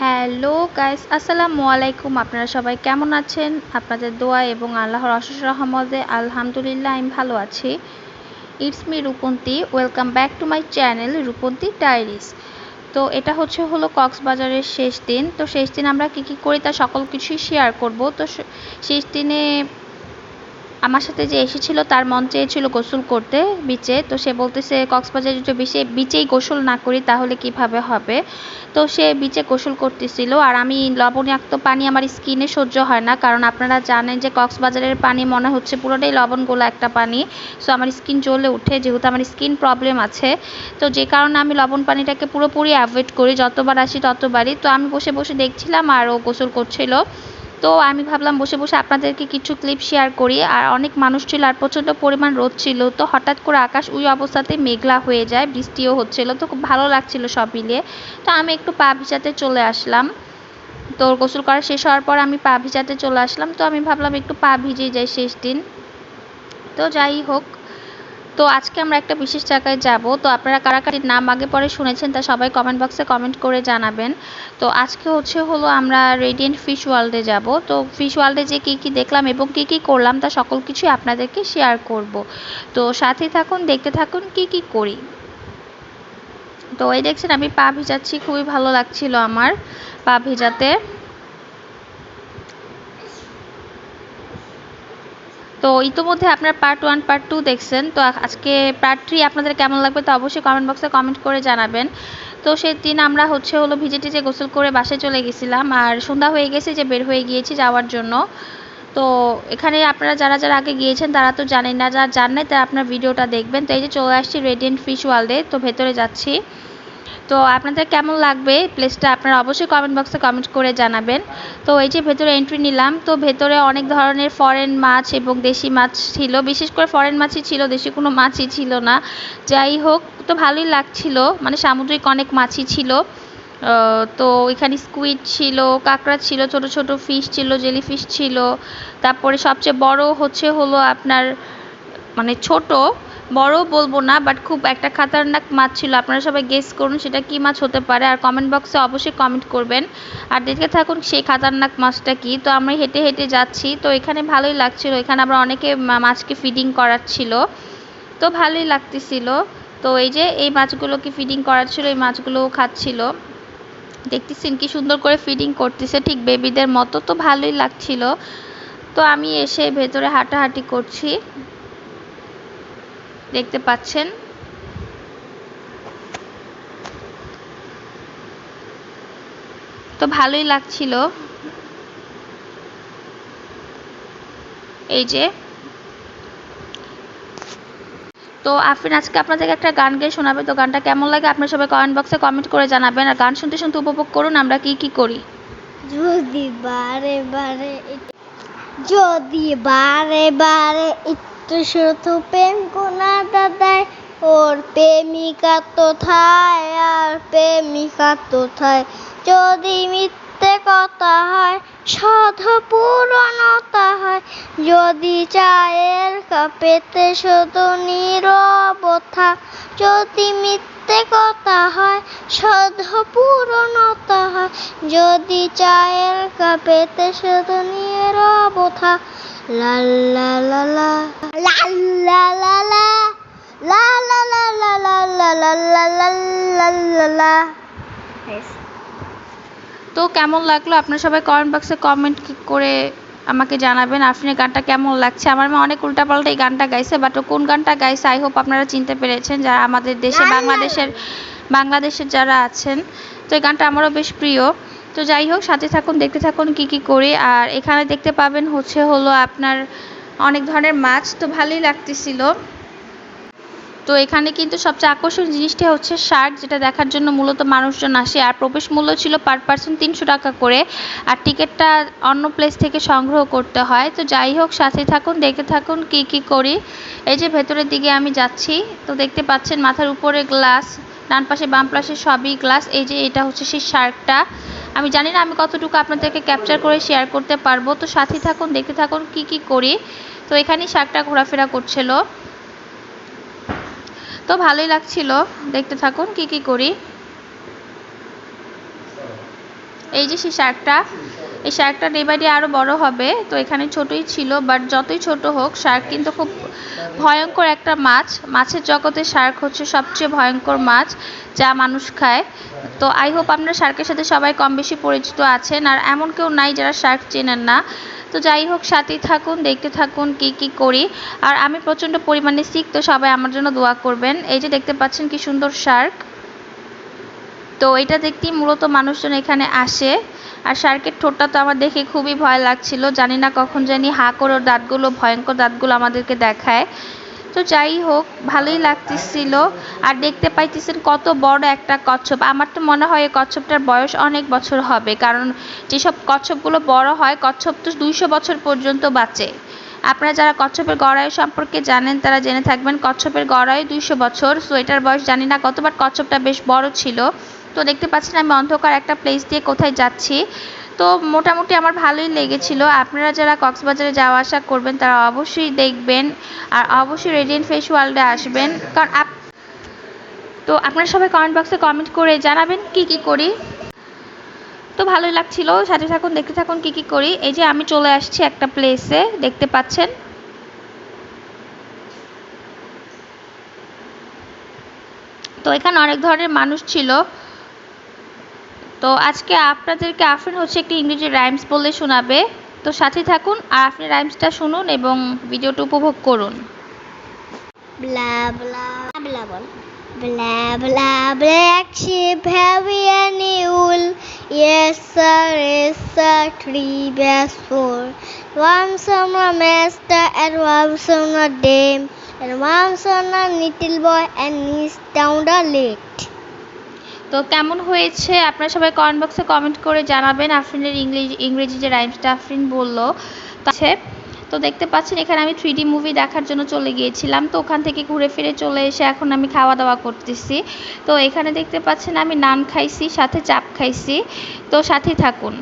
Hello guys, আসসালামু আলাইকুম। আপনারা সবাই কেমন আছেন? আপনাদের দোয়া এবং আল্লাহর অশেষ রহমতে আলহামদুলিল্লাহ আমি ভালো আছি। It's me Rupanti. Welcome back to my channel Rupanti diaries তো এটা হচ্ছে হলো কক্সবাজারের শেষ দিন। তো শেষ দিন আমরা কী কী করি তা সকল কিছুই শেয়ার করব। তো শেষ দিনে আমার সাথে যে এসেছিল, তার মন চেয়েছিল গোসল করতে বিচে। তো সে বলতেছে, কক্সবাজারে যদি বিচে বিচেই গোসল না করি, তাহলে কীভাবে হবে? তো সে বিচে গোসল করতেছিল। আর আমি লবণাক্ত পানি আমার স্কিনে সহ্য হয় না, কারণ আপনারা জানেন যে কক্সবাজারের পানি মনে হচ্ছে পুরোটাই লবণ গোলা একটা পানি। সো আমার স্কিন জ্বলে উঠে, যেহেতু আমার স্কিন প্রবলেম আছে। তো যে কারণে আমি লবণ পানিটাকে পুরোপুরি অ্যাভয়েড করি, যতবার আসি ততবারই। তো আমি বসে বসে দেখছিলাম আর ও গোসল করছিল। তো আমি ভাবলাম বসে বসে আপনাদেরকে কিছু ক্লিপ শেয়ার করি। আর অনেক মানুষ ছিল আর প্রচণ্ড পরিমাণ রোদ ছিল। তো হঠাৎ করে আকাশ ওই অবস্থাতে মেঘলা হয়ে যায়, বৃষ্টিও হচ্ছিল। তো খুব ভালো লাগছিল সব মিলিয়ে। তো আমি একটু পা ভিজাতে চলে আসলাম। তো গোসল করা শেষ হওয়ার পর আমি পা ভিজাতে চলে আসলাম। তো আমি ভাবলাম একটু পা ভিজে যাই শেষ দিন। তো যাই হোক তো আজকে আমরা একটা বিশেষ জায়গায় যাব। তো আপনারা কারা কারির নাম আগে পরে শুনেছেন তা সবাই কমেন্ট বক্সে কমেন্ট করে জানাবেন। তো আজকে হচ্ছে হলো আমরা রেডিয়েন্ট ফিশ ওয়ার্ল্ডে যাব। তো ফিশ ওয়ার্ল্ডে যে কী কী দেখলাম এবং কী কী করলাম তা সকল কিছুই আপনাদেরকে শেয়ার করব। তো সাথে থাকুন, দেখতে থাকুন, কি কি করি। তো এই দেখছেন আমি পা ভিজাচ্ছি, খুবই ভালো লাগছিল আমার পা ভিজাতে। তো ইতোমধ্যে আপনার পার্ট ওয়ান পার্ট টু দেখছেন। তো আজকে পার্ট থ্রি আপনাদের কেমন লাগবে তো অবশ্যই কমেন্ট বক্সে কমেন্ট করে জানাবেন। তো সেই দিন আমরা হচ্ছে হলো ভিজে টিজে গোসল করে বাসে চলে গেছিলাম আর সন্ধ্যা হয়ে গেছে যে বের হয়ে গিয়েছি যাওয়ার জন্য। তো এখানে আপনারা যারা যারা আগে গিয়েছেন তারা তো জানেন না, যারা জান নাই তারা আপনার ভিডিওটা দেখবেন। তো এই যে চলে আসছি রেডিয়েন্ট ফিশ ওয়ার্ল্ডে তো ভেতরে যাচ্ছি। তো আপনাদের কেমন লাগবে? প্লেসটা আপনারা অবশ্যই কমেন্ট বক্সে কমেন্ট করে জানাবেন। তো এই যে ভেতরে এন্ট্রি নিলাম, তো ভেতরে অনেক ধরনের ফরেন মাছ এবং দেশি মাছ ছিল। বিশেষ করে ফরেন মাছই ছিল, দেশি কোনো মাছই ছিল না। যাই হোক, তো ভালোই লাগছিল। মানে সামুদ্রিক অনেক মাছই ছিল। তো এখানে স্কুইড ছিল, কাঁকড়া ছিল, ছোট ছোট ফিশ ছিল জেলি ফিশ ছিল। তারপরে সবচেয়ে বড় হচ্ছে হলো আপনার মানে ছোট বড় বলব না বাট খুব একটা খাতারনাক মাছ ছিল। আপনারা সবাই গেস করুন সেটা কি মাছ হতে পারে, আর কমেন্ট বক্সে অবশ্যই কমেন্ট করবেন। আর দেখতে থাকুন সেই খাতারনাক মাছটা কি। তো আমরা হেঁটে হেঁটে যাচ্ছি, তো এখানে ভালোই লাগছিল। এখানে আবার অনেকে মাছকে ফিডিং করাচ্ছিল তো ভালোই লাগতেছিল। তো এই যে এই মাছগুলোকে ফিডিং করাচ্ছিল এই মাছগুলোও খাচ্ছিল। দেখতেছেন কি সুন্দর করে ফিডিং করতেছে ঠিক বেবিদের মতো, তো ভালোই লাগছিল। তো আমি এসে ভেতরে হাঁটাহাঁটি করছি। দেখতে পাচ্ছেন। তো ভালোই লাগছিল। এই যে। তো আফরিন, আজকে আপনাদেরকে একটা গান গেয়ে শোনাবে, তো গানটা কেমন লাগে আপনারা সবাই কমেন্ট বক্সে কমেন্ট করে জানাবেন, আর গান শুনতে শুনতে উপভোগ করুন, আমরা কি কি করি। যদি বারে বারে, যদি বারে বারে শুধু প্রেম কোনা দাদায় ওর প্রেমিকা কোথায় আর প্রেমিকা কোথায়? যদি মিথ্যে কথা হয়, সাধু পূরণতা হয় যদি চায়ের কাপেতে শুধু নীরবতা, যদি মিথ্যে কথা হয়, সাধু পূরণতা হয় যদি চায়ের কাপেতে শুধু নীরবতা লা লা লা লা লা লা লা লা লা লা লা লা লা লা লা লা লা লা লা তো কেমন লাগল আপনারা সবাই কমেন্ট বক্সে কমেন্ট করে আমাকে জানাবেন আফরিনের গানটা কেমন লাগছে আমার মেয়ে অনেক উল্টাপাল্টা এই গানটা গাইছে বাট ও কোন গানটা গাইছে আই হোপ আপনারা চিনতে পেরেছেন যারা আমাদের দেশে বাংলাদেশের বাংলাদেশের যারা আছেন তো এই গানটা আমারও বেশ প্রিয় তো যাই হোক, সাথে থাকুন, দেখতে থাকুন কি কি করি। আর এখানে দেখতে পাবেন হচ্ছে হলো আপনার অনেক ধরনের মাছ। তো ভালোই লাগতেছিল। তো এখানে কিন্তু সবচেয়ে আকর্ষণীয় জিনিসটা হচ্ছে শার্ক যেটা দেখার জন্য মূলত মানুষজন আসে। আর প্রবেশ মূল্য ছিল পার পার্সন তিনশো টাকা করে। আর টিকিটটা অন্য প্লেস থেকে সংগ্রহ করতে হয়। তো যাই হোক, সাথে থাকুন, দেখতে থাকুন কি কি করি। এই যে ভেতরের দিকে আমি যাচ্ছি। তো দেখতে পাচ্ছেন মাথার উপরে গ্লাস ডান পাশে বাম পাশে সবই গ্লাস এই যে এটা হচ্ছে সেই শার্কটা আমি জানি না আমি কতটুকু আপনাদেরকে ক্যাপচার করে শেয়ার করতে পারব। তো সাথে থাকুন, দেখতে থাকুন কি কি করি। তো এখানেই শাকটা ঘোরাফেরা করছিল। তো ভালোই লাগছিল, দেখতে থাকুন কি কি করি। এই যে সেই শার্কটা এই শার্কটা ডে বাই ডে আরও বড় হবে। তো এখানে ছোটই ছিল বাট যতই ছোট হোক, শার্ক কিন্তু খুব ভয়ঙ্কর একটা মাছ। মাছের জগতে শার্ক হচ্ছে সবচেয়ে ভয়ঙ্কর মাছ যা মানুষ খায়। তো আই হোপ আপনারা শার্কের সাথে সবাই কম বেশি পরিচিত আছেন, আর এমন কেউ নাই যারা শার্ক চেনেন না। তো যাই হোক, সাথেই থাকুন, দেখতে থাকুন কি কি করি। আর আমি প্রচণ্ড পরিমাণে শিখ তো সবাই আমার জন্য দোয়া করবেন। এই যে দেখতে পাচ্ছেন কি সুন্দর শার্ক। তো এটা দেখতেই মূলত মানুষজন এখানে আসে। আর শার্কের ঠোঁটটা তো আমার দেখে খুবই ভয় লাগছিল। জানি না কখন জানি হা করে দাঁতগুলো, ভয়ঙ্কর দাঁতগুলো আমাদেরকে দেখায়। তো যাই হোক, ভালোই লাগতেছিল। আর দেখতে পাইতেছেন কত বড় একটা কচ্ছপ। আমার তো মনে হয় এই কচ্ছপটার বয়স অনেক বছর হবে। কারণ যেসব কচ্ছপগুলো বড় হয়, কচ্ছপ তো দুইশো বছর পর্যন্ত বাঁচে। আপনারা যারা কচ্ছপের গড়াই সম্পর্কে জানেন, তারা জেনে থাকবেন কচ্ছপের গড়াই দুইশো বছর। সোয়েটার বয়স জানি না কতবার কচ্ছপটা বেশ বড় ছিল। তো দেখতে পাচ্ছেন আমি অন্ধকার একটা প্লেস দিয়ে কোথায় যাচ্ছি। তো মোটামুটি আমার ভালোই লেগেছিল। আপনারা যারা কক্সবাজারে যাওয়া আসা করবেন, তারা অবশ্যই দেখবেন আর অবশ্যই রেডিয়েন্ট ফেস ওয়ার্ল্ডে আসবেন। কারণ আপ তো আপনারা সবাই কমেন্ট বক্সে কমেন্ট করে জানাবেন কি কি করি। তো ভালোই লাগছিল। সাথে থাকুন, দেখতে থাকুন কি কি করি। এই যে আমি চলে আসছি একটা প্লেসে দেখতে পাচ্ছেন। তো এখানে অনেক ধরনের মানুষ ছিল। তো আজকে আপনাদেরকে আফরিন হচ্ছে একটি ইংরেজি রাইমস বললে শোনাবে তো সাথে থাকুন আর আপনি রাইমসটা শুনুন এবং ভিডিওটা উপভোগ করুন Blah blah blah blah. Blah blah black sheep heavy and wool. Yes sir, yes sir, three bears four. One a master and one a dame. And one a little boy and he's down the lake. তো কেমন হয়েছে? আপনারা সবাই comment বক্সে comment করে জানাবেন। আফরিনের English, ইংরেজি যে রাইমসটা আফরিন বলল আছে। তো দেখতে পাচ্ছেন, এখানে আমি থ্রি মুভি দেখার জন্য চলে গিয়েছিলাম। তো ওখান থেকে ঘুরে ফিরে চলে এসে এখন আমি খাওয়া দাওয়া করতেছি। তো এখানে দেখতে পাচ্ছেন, আমি নান খাইছি, সাথে চাপ খাইছি। তো সাথে থাকুন।